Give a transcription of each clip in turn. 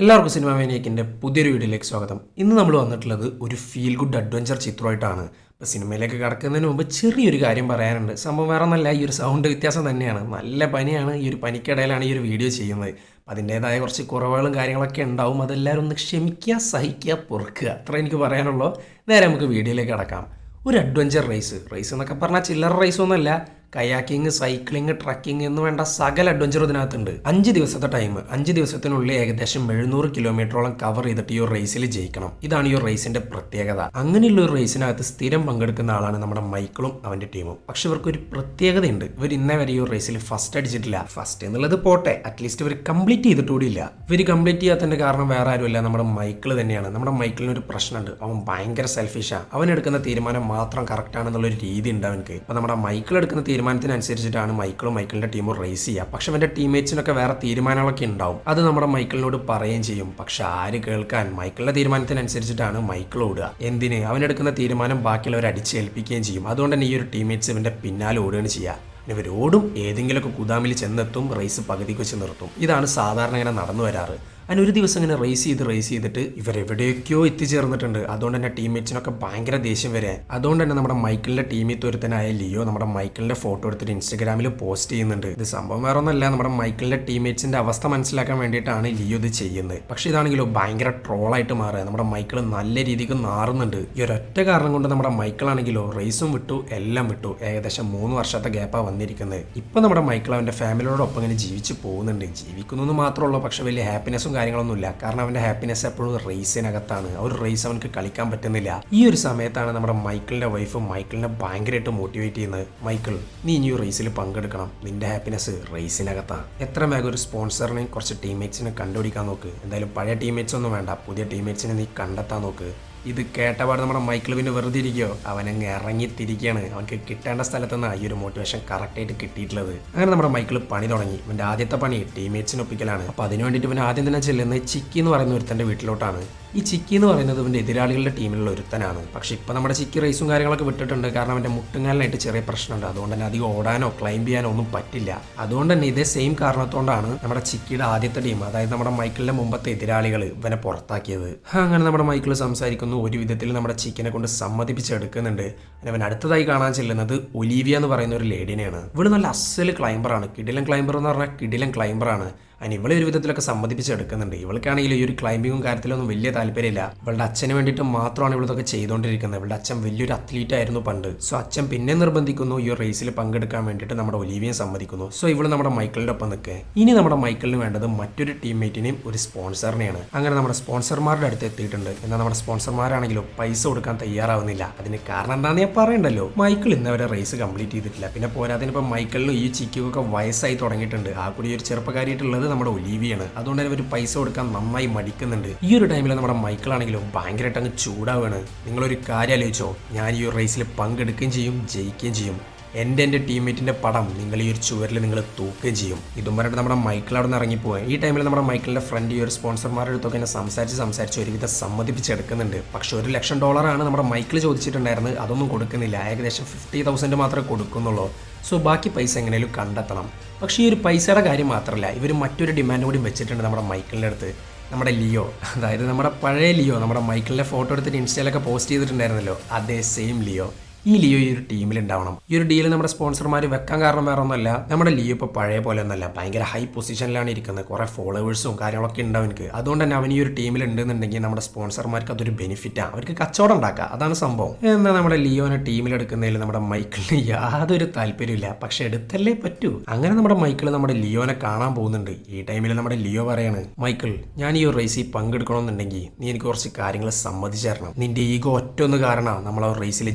എല്ലാവർക്കും സിനിമ മേനിയക്കിന്റെ പുതിയൊരു വീഡിയോയിലേക്ക് സ്വാഗതം. ഇന്ന് നമ്മൾ വന്നിട്ടുള്ളത് ഒരു ഫീൽ ഗുഡ് അഡ്വഞ്ചർ ചിത്രമായിട്ടാണ്. ഇപ്പോൾ സിനിമയിലേക്ക് കിടക്കുന്നതിന് മുമ്പ് ചെറിയൊരു കാര്യം പറയാനുണ്ട്. സംഭവം വേറെ ഒന്നല്ല ഈ ഒരു സൗണ്ട് വ്യത്യാസം തന്നെയാണ്. നല്ല പനിയാണ് ഈ ഒരു പനിക്കിടയിലാണ് ഈ ഒരു വീഡിയോ ചെയ്യുന്നത്. അതിന്റേതായ കുറച്ച് കുറവുകളും കാര്യങ്ങളൊക്കെ ഉണ്ടാവും. അതെല്ലാവരും ഒന്ന് ക്ഷമിക്കുക സഹിക്കുക പൊറുക്കുക. അത്ര എനിക്ക് പറയാനുള്ളൂ. നേരെ നമുക്ക് വീഡിയോയിലേക്ക് കിടക്കാം. ഒരു അഡ്വഞ്ചർ റേസ് റേസ് എന്നൊക്കെ പറഞ്ഞാൽ ചില്ലറ റേസ് ഒന്നുമല്ല. കയാക്കിങ് സൈക്ലിംഗ് ട്രക്കിംഗ് എന്ന് വേണ്ട സകല അഡ്വഞ്ചർ ഇതിനകത്തുണ്ട്. അഞ്ച് ദിവസത്തെ ടൈം അഞ്ച് ദിവസത്തിനുള്ളിൽ ഏകദേശം എഴുന്നൂറ് കിലോമീറ്ററോളം കവർ ചെയ്തിട്ട് ഈ ഒരു റേസിൽ ജയിക്കണം. ഇതാണ് ഈ ഒരു റേസിന്റെ പ്രത്യേകത. അങ്ങനെയുള്ള ഒരു റേസിനകത്ത് സ്ഥിരം പങ്കെടുക്കുന്ന ആളാണ് നമ്മുടെ മൈക്കിളും അവന്റെ ടീമും പക്ഷെ ഇവർക്ക് ഒരു പ്രത്യേകതയുണ്ട്. ഇവർ ഇന്നേ വരെ ഈ ഒരു റേസിൽ ഫസ്റ്റ് അടിച്ചിട്ടില്ല. ഫസ്റ്റ് എന്നുള്ളത് പോട്ടെ. അറ്റ്ലീസ്റ്റ് ഇവർ കംപ്ലീറ്റ് ചെയ്തിട്ട് കൂടിയില്ല ഇവർ കംപ്ലീറ്റ് ചെയ്യാത്തതിന്റെ കാരണം വേറെ ആരുമല്ല. നമ്മുടെ മൈക്കിൾ തന്നെയാണ്. നമ്മുടെ മൈക്കിളിന് ഒരു പ്രശ്നമുണ്ട്. അവൻ ഭയങ്കര സെൽഫിഷാണ് അവൻ എടുക്കുന്ന തീരുമാനം മാത്രം കറക്റ്റ് ആണെന്നുള്ള ഒരു രീതി ഉണ്ട് അവനക്ക് അപ്പൊ നമ്മുടെ മൈക്കിൾ എടുക്കുന്ന തീരുമാനത്തിനനുസരിച്ചിട്ടാണ് മൈക്കിളും മൈക്കിളിന്റെ ടീമും റേസ് ചെയ്യുക. പക്ഷെ അവന്റെ ടീംമേറ്റ്സിനൊക്കെ വേറെ തീരുമാനങ്ങളൊക്കെ ഉണ്ടാവും. അത് നമ്മുടെ മൈക്കിളിനോട് പറയുകയും ചെയ്യും. പക്ഷെ ആര് കേൾക്കാൻ? മൈക്കിളിന്റെ തീരുമാനത്തിനനുസരിച്ചിട്ടാണ് മൈക്കിൾ ഓടുക. എന്തിന്? അവനെടുക്കുന്ന തീരുമാനം ബാക്കിയുള്ളവർ അടിച്ചേൽപ്പിക്കുകയും ചെയ്യും. അതുകൊണ്ട് തന്നെ ഈ ഒരു ടീംമേറ്റ്സ് ഇവന്റെ പിന്നാലെ ഓടുകയാണ് ചെയ്യുക. ഇവരോടും ഏതെങ്കിലുമൊക്കെ ഗുദാമിൽ ചെന്നെത്തും റേസ് പകുതിക്ക് വെച്ച് നിർത്തും. ഇതാണ് സാധാരണ ഇങ്ങനെ നടന്നു വരാറ്. അതിന് ഒരു ദിവസം ഇങ്ങനെ റേസ് ചെയ്ത് റേസ് ചെയ്തിട്ട് ഇവരെവിടെയൊക്കെയോ എത്തിച്ചേർന്നിട്ടുണ്ട്. അതുകൊണ്ട് തന്നെ ടീംമേറ്റ്സിനൊക്കെ ഭയങ്കര ദേഷ്യം വരെ. അതുകൊണ്ട് തന്നെ നമ്മുടെ മൈക്കിളിന്റെ ടീമിൽ തൊരുത്തനായ ലിയോ നമ്മുടെ മൈക്കിളിന്റെ ഫോട്ടോ എടുത്തിട്ട് ഇൻസ്റ്റഗ്രാമിൽ പോസ്റ്റ് ചെയ്യുന്നുണ്ട്. ഇത് സംഭവം വേറെ ഒന്നല്ല നമ്മുടെ മൈക്കിളിന്റെ ടീംമേറ്റ്സിന്റെ അവസ്ഥ മനസ്സിലാക്കാൻ വേണ്ടിയിട്ടാണ് ലിയോ ഇത് ചെയ്യുന്നത്. പക്ഷേ ഇതാണെങ്കിലോ ഭയങ്കര ട്രോളായിട്ട് മാറുക. നമ്മുടെ മൈക്കിൾ നല്ല രീതിക്ക് നാറുന്നുണ്ട്. ഈ ഒരൊറ്റ കാരണം കൊണ്ട് നമ്മുടെ മൈക്കിളാണെങ്കിലോ റേസും വിട്ടു എല്ലാം വിട്ടു. ഏകദേശം മൂന്ന് വർഷത്തെ ഗ്യാപ്പാണ് വന്നിരിക്കുന്നത്. ഇപ്പൊ നമ്മുടെ മൈക്കിൾ അവന്റെ ഫാമിലിയോടൊപ്പം ഇങ്ങനെ ജീവിച്ചു പോകുന്നുണ്ട്. ജീവിക്കുന്നു എന്ന് പക്ഷെ വലിയ ഹാപ്പിനെസ്സും കാര്യങ്ങളൊന്നുമില്ല. കാരണം അവന്റെ ഹാപ്പിനെസ് എപ്പോഴും റേസിനകത്താണ് ആ ഒരു റേസ് അവനക്ക് കളിക്കാൻ പറ്റുന്നില്ല. ഈ ഒരു സമയത്താണ് നമ്മുടെ മൈക്കിളിന്റെ വൈഫ് മൈക്കിളിനെ ഭയങ്കരമായിട്ട് മോട്ടിവേറ്റ് ചെയ്യുന്നത്. മൈക്കിൾ നീ ഇനി റേസിൽ പങ്കെടുക്കണം. നിന്റെ ഹാപ്പിനെസ് റേസിനകത്താണ് എത്ര വേഗം ഒരു സ്പോൺസറിനെയും കുറച്ച് ടീംമേറ്റ്സിനെ കണ്ടുപിടിക്കാൻ നോക്ക്. എന്തായാലും പഴയ ടീംമേറ്റ്സ് ഒന്നും വേണ്ട. പുതിയ ടീംമേറ്റ്സിനെ നീ കണ്ടെത്താൻ നോക്ക്. ഇത് കേട്ടപാട് നമ്മുടെ മൈക്കിൾ പിന്നെ വെറുതെ ഇരിക്കുകയോ അവനങ്ങ് ഇറങ്ങിത്തിരിക്കുകയാണ് അവനക്ക് കിട്ടേണ്ട സ്ഥലത്ത് നിന്നാണ് ഈ ഒരു മോട്ടിവേഷൻ കറക്റ്റായിട്ട് കിട്ടിയിട്ടുള്ളത്. അങ്ങനെ നമ്മുടെ മൈക്കിൾ പണി തുടങ്ങി. ഇവന്റെ ആദ്യത്തെ പണി ടീംമേറ്റ്സിന് ഒപ്പിക്കലാണ്. അപ്പോൾ അതിന് ഇവൻ ആദ്യം തന്നെ ചെല്ലുന്നത് ചിക്കി എന്ന് പറയുന്ന ഒരുത്തന്റെ വീട്ടിലോട്ടാണ്. ഈ ചിക്കി എന്ന് പറയുന്നത് ഇവന്റെ എതിരാളികളുടെ ടീമിലുള്ള ഒരുത്തനാണ്. പക്ഷെ ഇപ്പോൾ നമ്മുടെ ചിക്കി റേസും കാര്യങ്ങളൊക്കെ വിട്ടിട്ടുണ്ട്. കാരണം അവന്റെ മുട്ടുങ്ങാലിനായിട്ട് ചെറിയ പ്രശ്നമുണ്ട്. അതുകൊണ്ട് തന്നെ അധികം ഓടാനോ ക്ലൈംബ് ചെയ്യാനോ ഒന്നും പറ്റില്ല. അതുകൊണ്ട് തന്നെ ഇതേ സെയിം കാരണത്തോണ്ടാണ് നമ്മുടെ ചിക്കിയുടെ ആദ്യത്തെ ടീം അതായത് നമ്മുടെ മൈക്കിളിന്റെ മുമ്പത്തെ എതിരാളികൾ ഇവനെ പുറത്താക്കിയത്. അങ്ങനെ നമ്മുടെ മൈക്കിൾ സംസാരിക്കുന്നു. ഒരു വിധത്തിൽ നമ്മുടെ ചിക്കിനെ കൊണ്ട് സമ്മതിപ്പിച്ചെടുക്കുന്നുണ്ട്. അവൻ അടുത്തതായി കാണാൻ ചെല്ലുന്നത് ഒലീവിയ എന്ന് പറയുന്ന ഒരു ലേഡിനെയാണ് ഇവൾ നല്ല അസൽ ക്ലൈംബറാണ് കിടിലൻ ക്ലൈംബർ എന്ന് പറഞ്ഞാൽ കിടിലൻ ക്ലൈംബറാണ് അതിന് ഇവളെ ഒരു വിധത്തിലൊക്കെ സമ്മതിപ്പിച്ചെടുക്കുന്നുണ്ട് ഇവൾക്കാണെങ്കിൽ ഈ ഒരു ക്ലൈമ്പിങ്ങും കാര്യത്തിലൊന്നും വലിയ താല്പര്യമില്ല. ഇവളുടെ അച്ഛന് വേണ്ടിയിട്ട് മാത്രമാണ് ഇവളിതൊക്കെ ചെയ്തുകൊണ്ടിരിക്കുന്നത് ഇവളുടെ അച്ഛൻ വലിയൊരു അത്ലീറ്റ് ആയിരുന്നു പണ്ട്. സോ അച്ഛൻ പിന്നെ നിർബന്ധിക്കുന്നു ഈ റേസിൽ പങ്കെടുക്കാൻ വേണ്ടിയിട്ട് നമ്മുടെ ഒലീവിയെ സമ്മതിക്കുന്നു. സോ ഇവൾ നമ്മുടെ മൈക്കിളിന്റെ ഒപ്പം നിൽക്കുക ഇനി നമ്മുടെ മൈക്കിളിന് വേണ്ടത് മറ്റൊരു ടീംമേറ്റിനെയും ഒരു സ്പോൺസറിനെയാണ് അങ്ങനെ നമ്മുടെ സ്പോൺസർമാരുടെ അടുത്ത് എത്തിയിട്ടുണ്ട്. എന്നാൽ നമ്മുടെ സ്പോൺസർമാരാണെങ്കിലും പൈസ കൊടുക്കാൻ തയ്യാറാവുന്നില്ല. അതിന് കാരണം എന്താണെന്ന് ഞാൻ പറയണ്ടല്ലോ? മൈക്കിൾ ഇന്നവരെ റേസ് കംപ്ലീറ്റ് ചെയ്തിട്ടില്ല. പിന്നെ പോരാതിന് ഇപ്പം മൈക്കിളിനും ഈ ചിക്കുകൊക്കെ വയസ്സായി തുടങ്ങിയിട്ടുണ്ട്. ആ കൂടി ഒരു ചെറുപ്പക്കാരിയായിട്ടുള്ളത് നമ്മുടെ ഒലീവിയാണ്. അതുകൊണ്ട് തന്നെ ഒരു പൈസ കൊടുക്കാൻ നന്നായി മടിക്കുന്നുണ്ട്. ഈ ഒരു ടൈമിൽ നമ്മുടെ മൈക്കിളാണെങ്കിലും ഭയങ്കരമായിട്ട് അങ്ങ് ചൂടാവാണ് നിങ്ങളൊരു കാര്യം ആലോചിച്ചോ? ഞാൻ ഈ ഒരു റേസിൽ പങ്കെടുക്കുകയും ചെയ്യും ജയിക്കുകയും ചെയ്യും. എന്റെ എന്റെ ടീംമേറ്റിന്റെ പടം നിങ്ങൾ ഈ ഒരു ചുവരിൽ നിങ്ങൾ തൂക്കുകയും ചെയ്യും. ഇതും പറഞ്ഞിട്ട് നമ്മുടെ മൈക്കിൾ അവിടെ നിന്ന് ഇറങ്ങിപ്പോയി ഈ ടൈമിൽ നമ്മുടെ മൈക്കിളിന്റെ ഫ്രണ്ട് ഈ ഒരു സ്പോൺസർമാരുടെ അടുത്തൊക്കെ എന്നെ സംസാരിച്ച് സംസാരിച്ച് ഒരുവിധം സമ്മതിപ്പിച്ചെടുക്കുന്നുണ്ട്. പക്ഷെ ഒരു ലക്ഷം ഡോളറാണ് നമ്മുടെ മൈക്കിൾ ചോദിച്ചിട്ടുണ്ടായിരുന്നത്. അതൊന്നും കൊടുക്കുന്നില്ല. ഏകദേശം ഫിഫ്റ്റി തൗസൻഡ് മാത്രമേ കൊടുക്കുന്നുള്ളൂ. സോ ബാക്കി പൈസ എങ്ങനെയും കണ്ടെത്തണം. പക്ഷേ ഈ ഒരു പൈസയുടെ കാര്യം മാത്രമല്ല ഇവർ മറ്റൊരു ഡിമാൻഡ് കൂടി വെച്ചിട്ടുണ്ട് നമ്മുടെ മൈക്കിളിന്റെ അടുത്ത്. നമ്മുടെ ലിയോ. അതായത് നമ്മുടെ പഴയ ലിയോ. നമ്മുടെ മൈക്കിളിന്റെ ഫോട്ടോ എടുത്തിട്ട് ഇൻസ്റ്റയിലൊക്കെ പോസ്റ്റ് ചെയ്തിട്ടുണ്ടായിരുന്നല്ലോ. അതേ സെയിം ലിയോ. ഈ ലിയോ ഈ ഒരു ടീമിൽ ഉണ്ടാവണം ഈ ഒരു ഡീൽ നമ്മുടെ സ്പോൺസർമാർ വെക്കാൻ കാരണം വേറെ ഒന്നുമല്ല നമ്മുടെ ലിയോ ഇപ്പോൾ പഴയ പോലെ ഒന്നല്ല. ഭയങ്കര ഹൈ പൊസിഷനിലാണ് ഇരിക്കുന്നത്. കുറേ ഫോളോവേഴ്സും കാര്യങ്ങളൊക്കെ ഉണ്ടാവും എനിക്ക്. അതുകൊണ്ട് തന്നെ അവൻ ഈ ഒരു ടീമിൽ ഉണ്ടെന്നുണ്ടെങ്കിൽ നമ്മുടെ സ്പോൺസർമാർക്ക് അതൊരു ബെനിഫിറ്റാണ് അവർക്ക് കച്ചവടം ഉണ്ടാക്കുക അതാണ് സംഭവം. എന്നാൽ നമ്മുടെ ലിയോനെ ടീമിൽ ടീമിലെടുക്കുന്നതിൽ നമ്മുടെ മൈക്കിളിന് യാതൊരു താല്പര്യമില്ല പക്ഷെ എടുത്തല്ലേ പറ്റൂ. അങ്ങനെ നമ്മുടെ മൈക്കിൾ നമ്മുടെ ലിയോനെ കാണാൻ പോകുന്നുണ്ട്. ഈ ടൈമിൽ നമ്മുടെ ലിയോ പറയാണ് മൈക്കിൾ ഞാൻ ഈ ഒരു റേസിൽ പങ്കെടുക്കണമെന്നുണ്ടെങ്കിൽ നീ എനിക്ക് കുറച്ച് കാര്യങ്ങൾ സമ്മതിച്ചു തരണം. നിന്റെ ഈഗോ ഒറ്റ ഒന്ന് കാരണമാണ് നമ്മൾ ആ റേസിൽ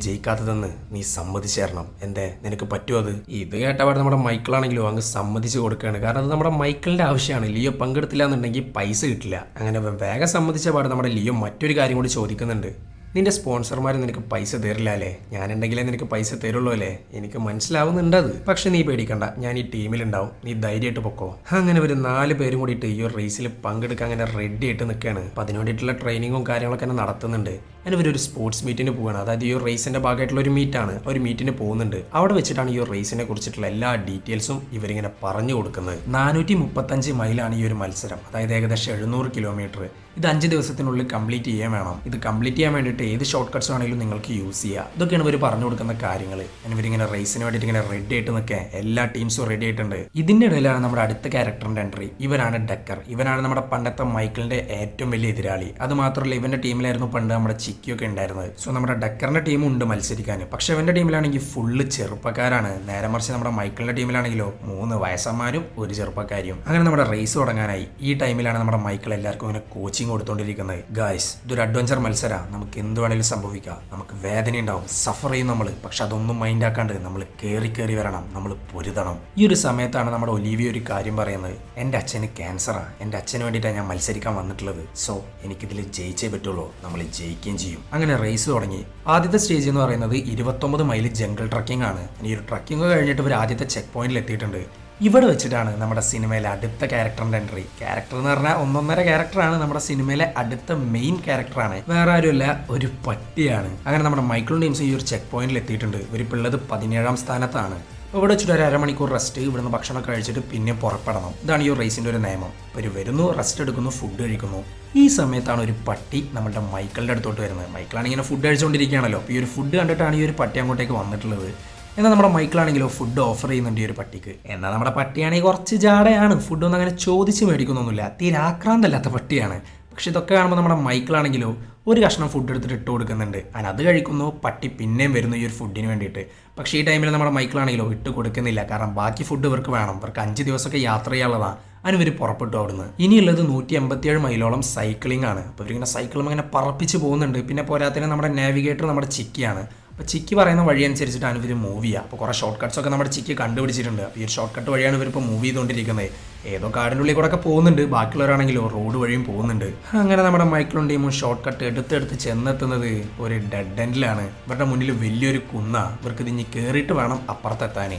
ജയിക്കാത്തതെന്ന് നീ സമ്മതിച്ചേരണം. എന്തേ? നിനക്ക് പറ്റുമോ അത്? ഇത് കേട്ടപാട് നമ്മുടെ മൈക്കിളാണെങ്കിലും അങ്ങ് സമ്മതിച്ചു കൊടുക്കുകയാണ്. കാരണം അത് നമ്മുടെ മൈക്കിളിന്റെ ആവശ്യമാണ്. ലിയോ പങ്കെടുത്തില്ല എന്നുണ്ടെങ്കിൽ പൈസ കിട്ടില്ല. അങ്ങനെ വേഗം സമ്മതിച്ച പാട് നമ്മുടെ ലിയോ മറ്റൊരു കാര്യം കൂടി ചോദിക്കുന്നുണ്ട്. നിന്റെ സ്പോൺസർമാർ നിനക്ക് പൈസ തരില്ല അല്ലേ? ഞാനുണ്ടെങ്കിലേ നിനക്ക് പൈസ തരുള്ളൂ അല്ലേ? എനിക്ക് മനസ്സിലാവുന്നുണ്ട് അത്. പക്ഷെ നീ പേടിക്കണ്ട. ഞാൻ ഈ ടീമിലുണ്ടാവും. നീ ധൈര്യമായിട്ട് പൊക്കോ. അങ്ങനെ ഒരു നാല് പേരും കൂടിയിട്ട് ഈ ഒരു റേസിൽ പങ്കെടുക്കാൻ അങ്ങനെ റെഡി ആയിട്ട് നിൽക്കുകയാണ് അപ്പം അതിന് വേണ്ടിയിട്ടുള്ള ട്രെയിനിങ്ങും കാര്യങ്ങളൊക്കെ തന്നെ നടത്തുന്നുണ്ട്. അതിന് ഇവരൊരു സ്പോർട്സ് മീറ്റിന് പോവുകയാണ് അതായത് ഈ റേസിന്റെ ഭാഗമായിട്ടുള്ള ഒരു മീറ്റാണ് ഒരു മീറ്റിന് പോകുന്നുണ്ട്. അവിടെ വെച്ചിട്ടാണ് ഈ ഒരു റേസിനെ കുറിച്ചിട്ടുള്ള എല്ലാ ഡീറ്റെയിൽസും ഇവരിങ്ങനെ പറഞ്ഞു കൊടുക്കുന്നത്. നാനൂറ്റി മുപ്പത്തഞ്ച് മൈലാണ് ഈ ഒരു മത്സരം. അതായത് ഏകദേശം എഴുന്നൂറ് കിലോമീറ്റർ ഇത് അഞ്ച് ദിവസത്തിനുള്ളിൽ കംപ്ലീറ്റ് ചെയ്യാൻ വേണം. ഇത് കംപ്ലീറ്റ് ചെയ്യാൻ വേണ്ടിയിട്ട് ഏത് ഷോർട്ട് കട്ട്സ് ആണെങ്കിലും നിങ്ങൾക്ക് യൂസ് ചെയ്യുക ഇതൊക്കെയാണ് ഇവർ പറഞ്ഞു കൊടുക്കുന്ന കാര്യങ്ങൾ ഇവരിങ്ങനെ റേസിന് വേണ്ടിയിട്ട് ഇങ്ങനെ റെഡി ആയിട്ട് നിൽക്കാൻ എല്ലാ ടീംസും റെഡി ആയിട്ടുണ്ട്. ഇതിന്റെ ഇടയിലാണ് നമ്മുടെ അടുത്ത ക്യാരക്ടറിന്റെ എൻട്രി ഇവനാണ് ഡക്കർ ഇവനാണ് നമ്മുടെ പണ്ടത്തെ മൈക്കിളിന്റെ ഏറ്റവും വലിയ എതിരാളി. അത് മാത്രമല്ല ഇവന്റെ ടീമിലായിരുന്നു പണ്ട് നമ്മുടെ ചിക്കിയൊക്കെ ഉണ്ടായിരുന്നത്. സോ നമ്മുടെ ഡക്കറിന്റെ ടീമും ഉണ്ട് മത്സരിക്കാൻ. പക്ഷേ ഇവന്റെ ടീമിലാണെങ്കിൽ ഫുള്ള് ചെറുപ്പക്കാരാണ്. നേരെ മറിച്ച് നമ്മുടെ മൈക്കിളിന്റെ ടീമിലാണെങ്കിലോ മൂന്ന് വയസ്സന്മാരും ഒരു ചെറുപ്പക്കാരിയും. അങ്ങനെ നമ്മുടെ റേസ് തുടങ്ങാനായി. ഈ ടൈമിലാണ് നമ്മുടെ മൈക്കിൾ എല്ലാവർക്കും ഇങ്ങനെ കോച്ചിങ് കൊടുത്തോണ്ടിരിക്കുന്നത്. ഗായ്സ് ഇതൊരു അഡ്വഞ്ചർ മത്സരമാണ് നമുക്ക് എന്ത് വേണേലും സംഭവിക്കാം. നമുക്ക് വേദന ഉണ്ടാവും. സഫർ ചെയ്യും നമ്മൾ പക്ഷെ അതൊന്നും മൈൻഡ് ആക്കാണ്ട് നമ്മൾ കയറി കയറി വരണം. നമ്മൾ പൊരുതണം. ഈ ഒരു സമയത്താണ് നമ്മുടെ ഒലീവിയ ഒരു കാര്യം പറയുന്നത്. എന്റെ അച്ഛന് ക്യാൻസറാണ് എന്റെ അച്ഛന് വേണ്ടിയിട്ടാണ് ഞാൻ മത്സരിക്കാൻ വന്നിട്ടുള്ളത്. സോ എനിക്കിതിൽ ജയിച്ചേ പറ്റുള്ളൂ. നമ്മൾ ജയിക്കുകയും ചെയ്യും. അങ്ങനെ റേസ് തുടങ്ങി. ആദ്യത്തെ സ്റ്റേജ് എന്ന് പറയുന്നത് ഇരുപത്തൊമ്പത് മൈൽ ജംഗിൾ ട്രക്കിംഗ് ആണ്. ഈ ഒരു ട്രക്കിംഗ് കഴിഞ്ഞിട്ട് ഇവർ ആദ്യത്തെ ചെക്ക് പോയിന്റിൽ എത്തിയിട്ടുണ്ട്. ഇവിടെ വെച്ചിട്ടാണ് നമ്മുടെ സിനിമയിലെ അടുത്ത ക്യാരക്ടറിന്റെ എൻട്രി ക്യാരക്ടർ എന്ന് പറഞ്ഞാൽ ഒന്നൊന്നര ക്യാരക്ടറാണ് നമ്മുടെ സിനിമയിലെ അടുത്ത മെയിൻ ക്യാരക്ടറാണ് വേറെ ആരുമല്ല ഒരു പട്ടിയാണ്. അങ്ങനെ നമ്മുടെ മൈക്രോ ടീംസ് ഈ ഒരു ചെക്ക് പോയിന്റിൽ എത്തിയിട്ടുണ്ട്. ഒരു പിള്ളത് പതിനേഴാം സ്ഥാനത്താണ്. ഇവിടെ വെച്ചിട്ട് ഒരു അരമണിക്കൂർ റെസ്റ്റ് ഇവിടുന്ന് ഭക്ഷണം കഴിച്ചിട്ട് പിന്നെ പുറപ്പെടണം. ഇതാണ് ഈ റേസിന്റെ ഒരു നിയമം. ഇവർ വരുന്നു റെസ്റ്റ് എടുക്കുന്നു ഫുഡ് കഴിക്കുന്നു. ഈ സമയത്താണ് ഒരു പട്ടി നമ്മുടെ മൈക്കിളിന്റെ അടുത്തോട്ട് വരുന്നത്. മൈക്കിളാണ് ഇങ്ങനെ ഫുഡ് കഴിച്ചുകൊണ്ടിരിക്കുകയാണല്ലോ. ഈ ഒരു ഫുഡ് കണ്ടിട്ടാണ് ഈ ഒരു പട്ടി അങ്ങോട്ടേക്ക് വന്നിട്ടുള്ളത്. എന്നാൽ നമ്മുടെ മൈക്കിളാണെങ്കിലോ ഫുഡ് ഓഫർ ചെയ്യുന്നുണ്ട് ഈ ഒരു പട്ടിക്ക്. എന്നാൽ നമ്മുടെ പട്ടിയാണെങ്കിൽ കുറച്ച് ജാടയാണ്. ഫുഡൊന്നും അങ്ങനെ ചോദിച്ച് മേടിക്കുന്നൊന്നുമില്ല. തീരെ ആക്രാന്തല്ലാത്ത പട്ടിയാണ്. പക്ഷെ ഇതൊക്കെ കാണുമ്പോൾ നമ്മുടെ മൈക്കിളാണെങ്കിലോ ഒരു കഷ്ണം ഫുഡ് എടുത്തിട്ട് ഇട്ട് കൊടുക്കുന്നുണ്ട്. അത് കഴിക്കുന്നു പട്ടി പിന്നെയും വരുന്നു ഈ ഒരു ഫുഡിന് വേണ്ടിയിട്ട്. പക്ഷേ ഈ ടൈമിൽ നമ്മുടെ മൈക്കിളാണെങ്കിലോ ഇട്ട് കൊടുക്കുന്നില്ല. കാരണം ബാക്കി ഫുഡ് ഇവർക്ക് വേണം. ഇവർക്ക് അഞ്ച് ദിവസമൊക്കെ യാത്ര ചെയ്യാനുള്ളതാണ് ഇവർ പുറപ്പെട്ടു അവിടുന്ന്. ഇനിയുള്ളത് നൂറ്റി എൺപത്തിയേഴ് മൈലോളം സൈക്ലിംഗ് ആണ്. അപ്പോൾ ഇവരിങ്ങനെ സൈക്കിളും ഇങ്ങനെ പറപ്പിച്ച് പോകുന്നുണ്ട്. പിന്നെ പോരാത്തതിന് നമ്മുടെ നാവിഗേറ്റർ നമ്മുടെ ചിക്കിയാണ്. അപ്പോൾ ചിക്കി പറയുന്ന വഴി അനുസരിച്ചിട്ടാണ് ഇവർ മൂവ് ചെയ്യുക. അപ്പോൾ കുറേ ഷോർട്ട് കട്ട്സ് ഒക്കെ നമ്മുടെ ചിക്കി കണ്ടുപിടിച്ചിട്ടുണ്ട്. ഈ ഷോർട്ട് കട്ട് വഴിയാണ് ഇവരിപ്പോൾ മൂവ് ചെയ്തുകൊണ്ടിരിക്കുന്നത്. ഏതോ കാടിന്റെ ഉള്ളിൽ കൂടെ ഒക്കെ പോകുന്നുണ്ട്. ബാക്കിയുള്ളവരാണെങ്കിലോ റോഡ് വഴിയും പോകുന്നുണ്ട്. അങ്ങനെ നമ്മുടെ മൈക്കിളും ടീമും ഷോർട്ട് കട്ട് എടുത്തെടുത്ത് ചെന്നെത്തുന്നത് ഒരു ഡെഡ് എൻഡിലാണ് ഇവരുടെ മുന്നിൽ വലിയൊരു കുന്ന. ഇവർക്ക് ഇതിഞ്ഞ് കയറിയിട്ട് വേണം അപ്പുറത്തെത്താൻ.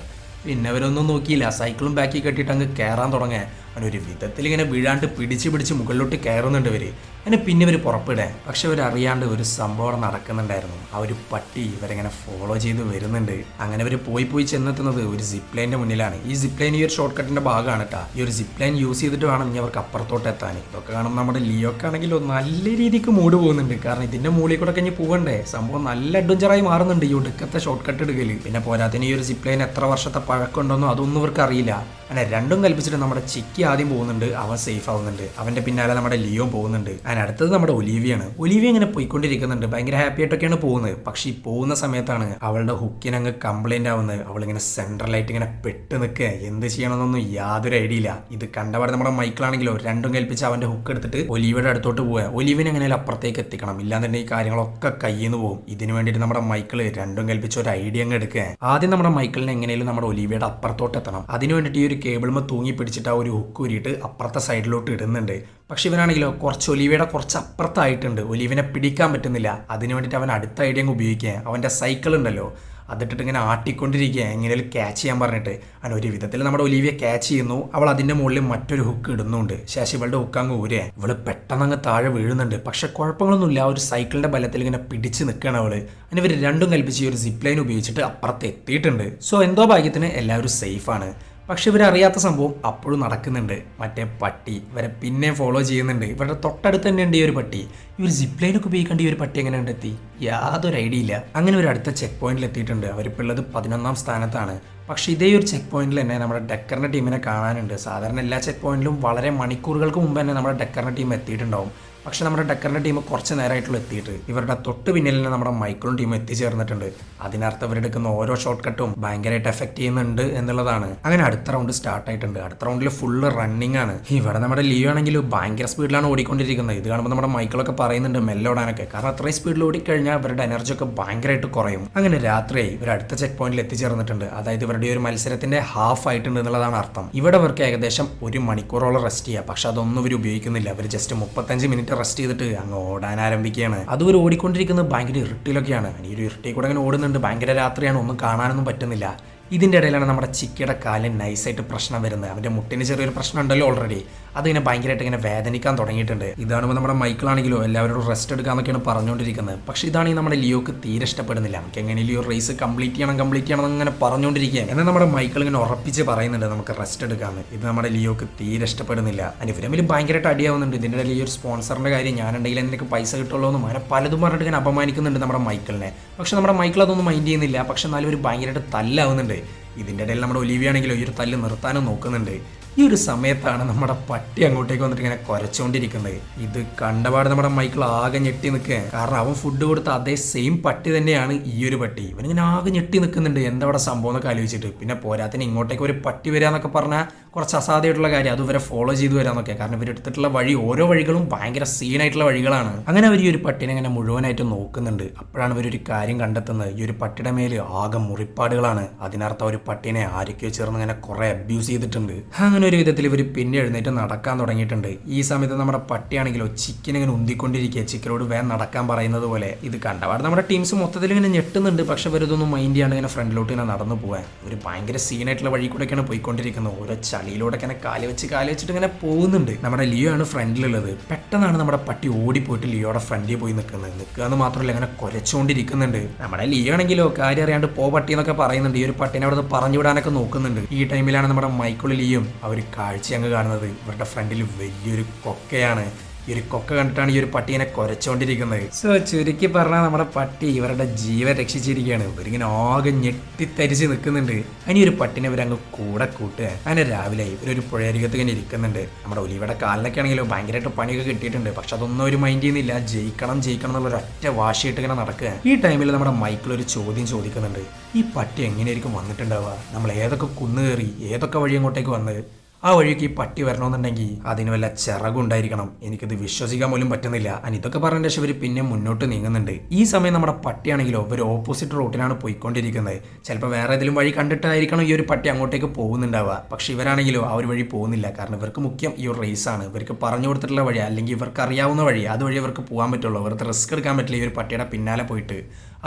പിന്നെ അവരൊന്നും നോക്കിയില്ല. സൈക്കിളും ബാക്കി കെട്ടിയിട്ട് അങ്ങ് കയറാൻ തുടങ്ങാൻ അവനൊരു വിധത്തിൽ ഇങ്ങനെ വീഴാണ്ട് പിടിച്ച് പിടിച്ച് മുകളിലോട്ട് കയറുന്നുണ്ട് ഇവർ അങ്ങനെ പിന്നെ ഇവർ പുറപ്പെടുക പക്ഷെ ഇവർ അറിയാണ്ട് ഒരു സംഭവം നടക്കുന്നുണ്ടായിരുന്നു. ആ ഒരു പട്ടി ഇവരിങ്ങനെ ഫോളോ ചെയ്ത് വരുന്നുണ്ട്. അങ്ങനെ ഇവർ പോയി പോയി ചെന്നെത്തുന്നത് ഒരു സിപ്പ് ലൈനിന്റെ മുന്നിലാണ്. ഈ സിപ്പ് ലൈൻ ഈ ഒരു ഷോർട്ട് കട്ടിന്റെ ഭാഗമാണ് കേട്ടോ ഈ ഒരു സിപ്പ് ലൈൻ യൂസ് ചെയ്തിട്ട് വേണം ഇനി അവർക്ക് അപ്പുറത്തോട്ട് എത്താൻ. ഇതൊക്കെ കാണുമ്പോൾ നമ്മുടെ ലിയോക്ക് ലിയോക്കാണെങ്കിലോ നല്ല രീതിക്ക് മൂട് പോകുന്നുണ്ട്. കാരണം ഇതിന്റെ മൂളിൽ കൂടെ കഴിഞ്ഞ് പോകണ്ടേ സംഭവം നല്ല അഡ്വഞ്ചറായി മാറുന്നുണ്ട് ഈ ഒടുക്കത്തെ ഷോർട്ട് കട്ട് എടുക്കൽ പിന്നെ പോരാത്തിന് ഈ ഒരു സിപ്പ് ലൈൻ എത്ര വർഷത്തെ പഴക്കമുണ്ടെന്നോ അതൊന്നും ഇവർക്ക് അറിയില്ല അങ്ങനെ രണ്ടും കൽപ്പിച്ചിട്ട് നമ്മുടെ ചിക്കി ആദ്യം പോകുന്നുണ്ട് അവൻ സേഫ് ആവുന്നുണ്ട്. അവന്റെ പിന്നാലെ നമ്മുടെ ലിയോ പോകുന്നുണ്ട്. അതിന് അടുത്തത് നമ്മുടെ ഒലീവിയാണ്. ഒലീവിയ ഇങ്ങനെ പോയിക്കൊണ്ടിരിക്കുന്നുണ്ട്. ഭയങ്കര ഹാപ്പി ആയിട്ടൊക്കെയാണ് പോകുന്നത്. പക്ഷേ ഈ പോകുന്ന സമയത്താണ് അവളുടെ ഹുക്കിന് അങ്ങ് കംപ്ലൈന്റ് ആവുന്നത്. അവളിങ്ങനെ സെൻട്രലായിട്ട് ഇങ്ങനെ പെട്ട് നിൽക്കുക. എന്ത് ചെയ്യണമെന്നൊന്നും യാതൊരു ഐഡിയ ഇല്ല. ഇത് കണ്ടപാട് നമ്മുടെ മൈക്കിളാണെങ്കിലോ രണ്ടും കൽപ്പിച്ച് അവന്റെ ഹുക്ക് എടുത്തിട്ട് ഒലീവയുടെ അടുത്തോട്ട് പോവുക. ഒലീവിനെ എങ്ങനെയാലും അപ്പുറത്തേക്ക് എത്തിക്കണം. ഇല്ലാന്നുണ്ടെങ്കിൽ ഈ കാര്യങ്ങളൊക്കെ കയ്യിൽ നിന്ന് പോകും. ഇതിന് വേണ്ടിയിട്ട് നമ്മുടെ മൈക്കിൾ രണ്ടും കൽപ്പിച്ച് ഒരു ഐഡിയ അങ്ങ് എടുക്കുക. ആദ്യം നമ്മുടെ മൈക്കിളിനെ എങ്ങനെയും നമ്മുടെ ഒലീവയുടെ അപ്പുറത്തോട്ട് എത്തണം. അതിനു വേണ്ടിയിട്ട് ഈ ഒരു കേബിൾമ തൂങ്ങി പിടിച്ചിട്ട് ആ ഒരു ഹുക്ക് ഊരിയിട്ട് അപ്പുറത്തെ സൈഡിലോട്ട് ഇടുന്നുണ്ട്. പക്ഷെ ഇവനാണെങ്കിലോ കുറച്ച് ഒലിവയുടെ കുറച്ച് അപ്പുറത്തായിട്ടുണ്ട് ഒലിവിനെ പിടിക്കാൻ പറ്റുന്നില്ല. അതിന് വേണ്ടിയിട്ട് അവൻ അടുത്ത ഐഡിയ ഉപയോഗിക്കുക. അവന്റെ സൈക്കിൾ ഉണ്ടല്ലോ അതിട്ടിട്ട് ഇങ്ങനെ ആട്ടിക്കൊണ്ടിരിക്കുക. എങ്ങനെയും ക്യാച്ച് ചെയ്യാൻ പറഞ്ഞിട്ട്. അങ്ങനെ ഒരു വിധത്തിൽ നമ്മുടെ ഒലിവിയെ ക്യാച്ച് ചെയ്യുന്നു. അവൾ അതിന്റെ മുകളിൽ മറ്റൊരു ഹുക്ക് ഇടുന്നുണ്ട്. ശേഷം ഇവളുടെ ഹുക്ക് അങ്ങ് ഊരെ ഇവൾ പെട്ടെന്ന് അങ്ങ് താഴെ വീഴുന്നുണ്ട്. പക്ഷെ കുഴപ്പങ്ങളൊന്നുമില്ല. ആ ഒരു സൈക്കിളിന്റെ ബലത്തിൽ ഇങ്ങനെ പിടിച്ച് നിൽക്കുകയാണ് അവൾ. അങ്ങനെ ഇവർ രണ്ടും കൽപ്പിച്ച് ഈ ഒരു സിപ്ലൈൻ ലൈൻ ഉപയോഗിച്ചിട്ട് അപ്പുറത്ത് എത്തിയിട്ടുണ്ട്. സോ എന്തോ ഭാഗ്യത്തിന് എല്ലാവരും സേഫാണ് പക്ഷെ ഇവരറിയാത്ത സംഭവം അപ്പോഴും നടക്കുന്നുണ്ട്. മറ്റേ പട്ടി ഇവരെ പിന്നെ ഫോളോ ചെയ്യുന്നുണ്ട്. ഇവരുടെ തൊട്ടടുത്ത് തന്നെ ഉണ്ട് ഈ ഒരു പട്ടി. ഇവർ സിപ്പ് ലൈനൊക്കെ ഉപയോഗിക്കേണ്ട ഈ ഒരു പട്ടി എങ്ങനെ കണ്ടെത്തി? യാതൊരു ഐഡിയ ഇല്ല. അങ്ങനെ ഒരു അടുത്ത ചെക്ക് പോയിന്റിൽ എത്തിയിട്ടുണ്ട്. അവരിപ്പോൾ ഉള്ളത് പതിനൊന്നാം സ്ഥാനത്താണ്. പക്ഷേ ഇതേ ഒരു ചെക്ക് പോയിന്റിൽ തന്നെ നമ്മുടെ ഡെക്കറിന്റെ ടീമിനെ കാണാനുണ്ട്. സാധാരണ എല്ലാ ചെക്ക് പോയിന്റിലും വളരെ മണിക്കൂറുകൾക്ക് മുമ്പ് തന്നെ നമ്മുടെ ഡെക്കറിന്റെ ടീം എത്തിയിട്ടുണ്ടാവും. പക്ഷെ നമ്മുടെ ഡെക്കറിന്റെ ടീം കുറച്ച് നേരമായിട്ടുള്ള എത്തിയിട്ട് ഇവരുടെ തൊട്ട് പിന്നിൽ തന്നെ നമ്മുടെ മൈക്രോൺ ടീം എത്തിച്ചേർന്നിട്ടുണ്ട്. അതിനർത്ഥം ഇവരെടുക്കുന്ന ഓരോ ഷോർട്ട് കട്ടും ഭയങ്കരമായിട്ട് എഫക്ട് ചെയ്യുന്നുണ്ട് എന്നുള്ളതാണ്. അങ്ങനെ അടുത്ത റൗണ്ട് സ്റ്റാർട്ട് ആയിട്ടുണ്ട്. അടുത്ത റൗണ്ടിൽ ഫുള്ള് റണ്ണിങ് ആണ്. ഇവിടെ നമ്മുടെ ലിയോ ആണെങ്കിൽ ഭയങ്കര സ്പീഡിലാണ് ഓടിക്കൊണ്ടിരിക്കുന്നത്. ഇത് കാണുമ്പോൾ നമ്മുടെ മൈക്കിളൊക്കെ പറയുന്നുണ്ട് മെല്ലോടാനൊക്കെ കാരണം അത്രയും സ്പീഡിൽ ഓടിക്കഴിഞ്ഞാൽ ഇവരുടെ എനർജി ഒക്കെ ഭയങ്കരമായിട്ട് കുറയും. അങ്ങനെ രാത്രിയായി. ഇവർ അടുത്ത ചെക്ക് പോയിന്റിൽ എത്തിച്ചേർന്നിട്ടുണ്ട്. അതായത് ഇവരുടെ ഒരു മത്സരത്തിന്റെ ഹാഫ് ആയിട്ടുണ്ട് എന്നുള്ളതാണ് അർത്ഥം. ഇവിടെ അവർക്ക് ഏകദേശം ഒരു മണിക്കൂറോളം റെസ്റ്റ് ചെയ്യാം. പക്ഷെ അതൊന്നും ഇവർ ഉപയോഗിക്കുന്നില്ല. അവർ ജസ്റ്റ് മുപ്പത്തഞ്ച് മിനിറ്റ് റെസ്റ്റ് ചെയ്തിട്ട് അങ്ങ് ഓടാൻ ആരംഭിക്കുകയാണ്. അതുവരെ ഇവർ ഓടിക്കൊണ്ടിരിക്കുന്നത് ഭയങ്കര ഇരുട്ടിലൊക്കെയാണ്. ഈ ഒരു ഇരുട്ടിൽ കൂടെ അങ്ങനെ ഓടുന്നുണ്ട്. ഭയങ്കര രാത്രിയാണ്. ഒന്നും കാണാനൊന്നും പറ്റുന്നില്ല. ഇതിന്റെ ഇടയിലാണ് നമ്മുടെ ചിക്കയുടെ കാലിന് നൈസായിട്ട് പ്രശ്നം വരുന്നത്. അവന്റെ മുട്ടിന് ചെറിയൊരു പ്രശ്നം ഉണ്ടല്ലോ ഓൾറെഡി അതിങ്ങനെ ഭയങ്കരമായിട്ട് ഇങ്ങനെ വേദനിക്കാൻ തുടങ്ങിയിട്ടുണ്ട്. ഇതാണ് നമ്മുടെ മൈക്കിളാണെങ്കിലോ എല്ലാവരോടും റെസ്റ്റ് എടുക്കാൻ എടുക്കാന്നൊക്കെയാണ് പറഞ്ഞുകൊണ്ടിരിക്കുന്നത് പക്ഷേ ഇതാണെങ്കിൽ നമ്മുടെ ലിയോക്ക് തീരെ ഇഷ്ടപ്പെടുന്നില്ല. നമുക്ക് എങ്ങനെ ലിയോ റേസ് കംപ്ലീറ്റ് ചെയ്യണം കംപ്ലീറ്റ് ചെയ്യണം എന്നിങ്ങനെ പറഞ്ഞുകൊണ്ടിരിക്കുകയാണ് എന്നാൽ നമ്മുടെ മൈക്കിൾ ഇങ്ങനെ ഉറപ്പിച്ച് പറയുന്നുണ്ട് നമുക്ക് റെസ്റ്റ് എടുക്കാമെന്ന് ഇത് നമ്മുടെ ലിയോക്ക് തീരെ ഇഷ്ടപ്പെടുന്നില്ല. അതിന് ഫിലിമിൽ ഭയങ്കരമായിട്ട് അടിയാവുന്നുണ്ട്. ഇതിന്റെ ഇടയിൽ ഈ ഒരു സ്പോൺസറിന്റെ കാര്യം ഞാനുണ്ടെങ്കിൽ എന്തെങ്കിലും പൈസ കിട്ടുള്ളൂ എന്നും അങ്ങനെ പലതും പറഞ്ഞിട്ട് ഇങ്ങനെ അപമാനിക്കുന്നുണ്ട് നമ്മുടെ മൈക്കിളിനെ പക്ഷെ നമ്മുടെ മൈക്കിൾ അതൊന്നും മൈൻഡ് ചെയ്യുന്നില്ല. പക്ഷെ എന്നാലും ഒരു ഭയങ്കരമായിട്ട് തല്ലാവുന്നുണ്ട്. ഇതിന്റെ ഇടയിൽ നമ്മുടെ ഒലിവിയാണെങ്കിലും ഈ ഒരു തല്ല് നിർത്താനും നോക്കുന്നുണ്ട്. ഈ ഒരു സമയത്താണ് നമ്മുടെ പട്ടി അങ്ങോട്ടേക്ക് വന്നിട്ട് ഇങ്ങനെ കുരച്ചുകൊണ്ടിരിക്കുന്നത് ഇത് കണ്ടപാട് നമ്മുടെ മൈക്കിൾ ആകെ ഞെട്ടി നിൽക്കുക കാരണം അവൻ ഫുഡ് കൊടുത്ത അതേ സെയിം പട്ടി തന്നെയാണ് ഈ ഒരു പട്ടി. ഇവനിങ്ങനെ ആകെ ഞെട്ടി നിൽക്കുന്നുണ്ട്. എന്താ അവിടെ സംഭവം എന്നൊക്കെ ആലോചിച്ചിട്ട്. പിന്നെ പോരാത്തിന് ഇങ്ങോട്ടേക്ക് ഒരു പട്ടി വരിക എന്നൊക്കെ പറഞ്ഞാൽ കുറച്ച് അസാധ്യമായിട്ടുള്ള കാര്യം. അത് ഇവരെ ഫോളോ ചെയ്തു വരാമെന്നൊക്കെ കാരണം ഇവരെടുത്തിട്ടുള്ള വഴി ഓരോ വഴികളും ഭയങ്കര സീനായിട്ടുള്ള വഴികളാണ്. അങ്ങനെ അവർ ഈ ഒരു പട്ടിനെ ഇങ്ങനെ മുഴുവനായിട്ട് നോക്കുന്നുണ്ട്. അപ്പോഴാണ് ഇവരൊരു കാര്യം കണ്ടെത്തുന്നത്. ഈ ഒരു പട്ടിയുടെ മേൽ ആകെ മുറിപ്പാടുകളാണ്. അതിനർത്ഥം ഒരു പട്ടിനെ ആരൊക്കെയോ ചേർന്ന് ഇങ്ങനെ കുറെ അബ്യൂസ് ചെയ്തിട്ടുണ്ട്. അങ്ങനെ ഒരു വിധത്തിൽ ഇവർ പിന്നെ എഴുന്നേറ്റ് നടക്കാൻ തുടങ്ങിയിട്ടുണ്ട്. ഈ സമയത്ത് നമ്മുടെ പട്ടിയാണെങ്കിലോ ചിക്കൻ ഇങ്ങനെ ഉന്തിക്കൊണ്ടിരിക്കുക. ചിക്കനോട് വേഗം നടക്കാൻ പറയുന്നത് പോലെ ഇത് കണ്ടപാട് നമ്മുടെ ടീംസ് മൊത്തത്തിൽ ഇങ്ങനെ ഞെട്ടുന്നുണ്ട്. പക്ഷെ ഇവരിതൊന്നും മൈൻഡ് ചെയ്യാണ്ട് ഇങ്ങനെ ഫ്രണ്ടിലോട്ട് ഇങ്ങനെ നടന്നു പോകാൻ ഒരു ഭയങ്കര സീനായിട്ടുള്ള വഴി കൂടെയൊക്കെയാണ് പോയിക്കൊണ്ടിരിക്കുന്നത്. ഓരോ ചളിയിലൂടെ ഇങ്ങനെ കാൽ വെച്ച് കാൽ വെച്ചിട്ട് ഇങ്ങനെ പോകുന്നുണ്ട്. നമ്മുടെ ലിയോ ആണ് ഫ്രണ്ടിലുള്ളത്. പെട്ടെന്നാണ് നമ്മുടെ പട്ടി ഓടിപ്പോയിട്ട് ലിയോയുടെ ഫ്രണ്ടിൽ പോയി നിൽക്കുന്നത്. നിൽക്കുക എന്ന് മാത്രമല്ല ഇങ്ങനെ കുരച്ചുകൊണ്ടിരിക്കുന്നുണ്ട് നമ്മുടെ ലിയോ ആണെങ്കിലോ കാര്യം അറിയാണ്ട് പോ പട്ടി എന്നൊക്കെ പറയുന്നുണ്ട്. ഈ ഒരു പട്ടിനെ അവിടെ പറഞ്ഞു വിടാനൊക്കെ നോക്കുന്നുണ്ട്. ഈ ടൈമിലാണ് നമ്മുടെ മൈക്കിൾ ലിയും അവർ കാഴ്ച അങ്ങ് കാണുന്നത്. ഇവരുടെ ഫ്രണ്ടിൽ വലിയൊരു കൊക്കയാണ്. ഈ ഒരു കൊക്ക കണ്ടിട്ടാണ് ഈ ഒരു പട്ടീനെ കുരച്ചുകൊണ്ടിരിക്കുന്നത് സോ ചുരുക്കി പറഞ്ഞാൽ നമ്മുടെ പട്ടി ഇവരുടെ ജീവൻ രക്ഷിച്ചിരിക്കുകയാണ്. ഇവരിങ്ങനെ ആകെ ഞെട്ടിത്തരിച്ച് നിൽക്കുന്നുണ്ട്. അതിന് ഒരു പട്ടിനെ ഇവരങ്ങ് കൂടെ കൂട്ടുക. അങ്ങനെ രാവിലെ ഇവരൊരു പുഴയരികത്ത് ഇങ്ങനെ ഇരിക്കുന്നുണ്ട്. നമ്മുടെ ഒലിയുടെ കാലിനൊക്കെ ആണെങ്കിലും ഭയങ്കരമായിട്ട് പണിയൊക്കെ കിട്ടിയിട്ടുണ്ട്. പക്ഷെ അതൊന്നും ഒരു മൈൻഡ് ചെയ്യുന്നില്ല. ജയിക്കണം ജയിക്കണം എന്നുള്ള ഒറ്റ വാശിയിട്ട് ഇങ്ങനെ നടക്കുക. ഈ ടൈമിൽ നമ്മുടെ മൈക്കിൾ ഒരു ചോദ്യം ചോദിക്കുന്നുണ്ട്. ഈ പട്ടി എങ്ങനെയായിരിക്കും വന്നിട്ടുണ്ടാവുക? നമ്മൾ ഏതൊക്കെ കുന്നു കയറി ഏതൊക്കെ വഴി അങ്ങോട്ടേക്ക് വന്നത്? ആ വഴിക്ക് ഈ പട്ടി വരണമെന്നുണ്ടെങ്കിൽ അതിന് വല്ല ചിറകുണ്ടായിരിക്കണം എനിക്കത് വിശ്വസിക്കാൻ പോലും പറ്റുന്നില്ല. അനി ഇതൊക്കെ പറഞ്ഞ ശേഷം ഇവർ പിന്നെ മുന്നോട്ട് നീങ്ങുന്നുണ്ട്. ഈ സമയം നമ്മുടെ പട്ടിയാണെങ്കിലോ ഒരു ഓപ്പോസിറ്റ് റൂട്ടിലാണ് പോയിക്കൊണ്ടിരിക്കുന്നത്. ചിലപ്പോൾ വേറെ ഏതെങ്കിലും വഴി കണ്ടിട്ടായിരിക്കണം ഈ ഒരു പട്ടി അങ്ങോട്ടേക്ക് പോകുന്നുണ്ടാവുക. പക്ഷെ ഇവരാണെങ്കിലോ ആ ഒരു വഴി പോകുന്നില്ല. കാരണം ഇവർക്ക് മുഖ്യം ഈ ഒരു റേസാണ് ഇവർക്ക് പറഞ്ഞു കൊടുത്തിട്ടുള്ള വഴി അല്ലെങ്കിൽ ഇവർക്ക് അറിയാവുന്ന വഴി അതുവഴി ഇവർക്ക് പോകാൻ പറ്റുള്ളൂ. ഇവർക്ക് റിസ്ക് എടുക്കാൻ പറ്റില്ല ഈ ഒരു പട്ടിയുടെ പിന്നാലെ പോയിട്ട്.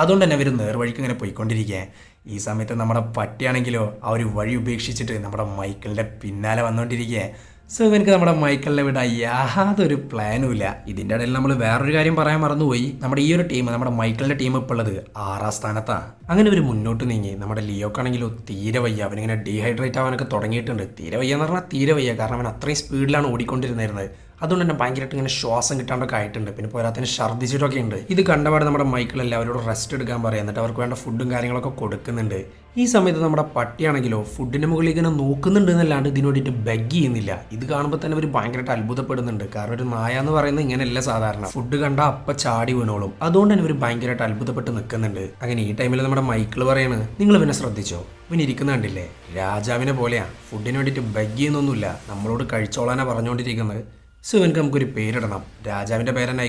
അതുകൊണ്ട് തന്നെ ഇവർ നേർവഴിക്ക് ഇങ്ങനെ പോയിക്കൊണ്ടിരിക്കുക ഈ സമയത്ത് നമ്മുടെ പട്ടിയാണെങ്കിലോ ആ ഒരു വഴി ഉപേക്ഷിച്ചിട്ട് നമ്മുടെ മൈക്കിളിന്റെ പിന്നാലെ വന്നുകൊണ്ടിരിക്കുക സോ ഇവനക്ക് നമ്മുടെ മൈക്കിളിനെ വിടാൻ യാതൊരു പ്ലാനും ഇല്ല. ഇതിന്റെ ഇടയിൽ നമ്മൾ വേറൊരു കാര്യം പറയാൻ മറന്നുപോയി. നമ്മുടെ ഈ ഒരു ടീം നമ്മുടെ മൈക്കിളിന്റെ ടീം ഇപ്പോൾ ഉള്ളത് ആറാം സ്ഥാനത്താണ് അങ്ങനെ ഒരു മുന്നോട്ട് നീങ്ങി. നമ്മുടെ ലിയോക്കാണെങ്കിലോ തീരെ വയ്യ. അവനിങ്ങനെ ഡീഹൈഡ്രേറ്റ് ആവാനൊക്കെ തുടങ്ങിയിട്ടുണ്ട്. തീരെ വയ്യ എന്ന് പറഞ്ഞാൽ തീരെ വയ്യ. കാരണം അവൻ അത്രയും സ്പീഡിലാണ് ഓടിക്കൊണ്ടിരുന്നിരുന്നത്. അതുകൊണ്ട് തന്നെ ഭയങ്കരമായിട്ട് ഇങ്ങനെ ശ്വാസം കിട്ടാണ്ടൊക്കെ ആയിട്ടുണ്ട്. പിന്നെ പോരാത്തിന് ഛർദ്ദിച്ചിട്ടൊക്കെ ഉണ്ട്. ഇത് കണ്ടപാട് നമ്മുടെ മൈക്കിൾ അവരോട് റെസ്റ്റ് എടുക്കാൻ പറയാം. എന്നിട്ട് അവർക്ക് വേണ്ട ഫുഡും കാര്യങ്ങളൊക്കെ കൊടുക്കുന്നുണ്ട്. ഈ സമയത്ത് നമ്മുടെ പട്ടിയാണെങ്കിലോ ഫുഡിന്റെ മുകളിൽ ഇങ്ങനെ നോക്കുന്നുണ്ട് എന്നല്ലാണ്ട് ഇതിന് വേണ്ടിയിട്ട് ബഗ് ചെയ്യുന്നില്ല. ഇത് കാണുമ്പോൾ തന്നെ അവർ ഭയങ്കരമായിട്ട് അത്ഭുതപ്പെടുന്നുണ്ട്. കാരണം ഒരു നായ എന്ന് പറയുന്നത് ഇങ്ങനെയല്ല സാധാരണ. ഫുഡ് കണ്ട അപ്പ ചാടി വീണോളും. അതുകൊണ്ട് തന്നെ ഇവർ ഭയങ്കരമായിട്ട് അത്ഭുതപ്പെട്ട് നിൽക്കുന്നുണ്ട് അങ്ങനെ ഈ ടൈമിൽ നമ്മുടെ മൈക്കിൾ പറയാണ് നിങ്ങൾ പിന്നെ ശ്രദ്ധിച്ചോ? ഇവൻ ഇരിക്കുന്ന കണ്ടില്ലേ? രാജാവിനെ പോലെയാണ് ഫുഡിന് വേണ്ടിയിട്ട് ബഗ് ചെയ്യുന്നൊന്നുമില്ല. നമ്മളോട് കഴിച്ചോളാനാണ് പറഞ്ഞുകൊണ്ടിരിക്കുന്നത്. സോ ഇവനക്ക് നമുക്കൊരു പേരിടണം രാജാവിന്റെ പേരെന്നെ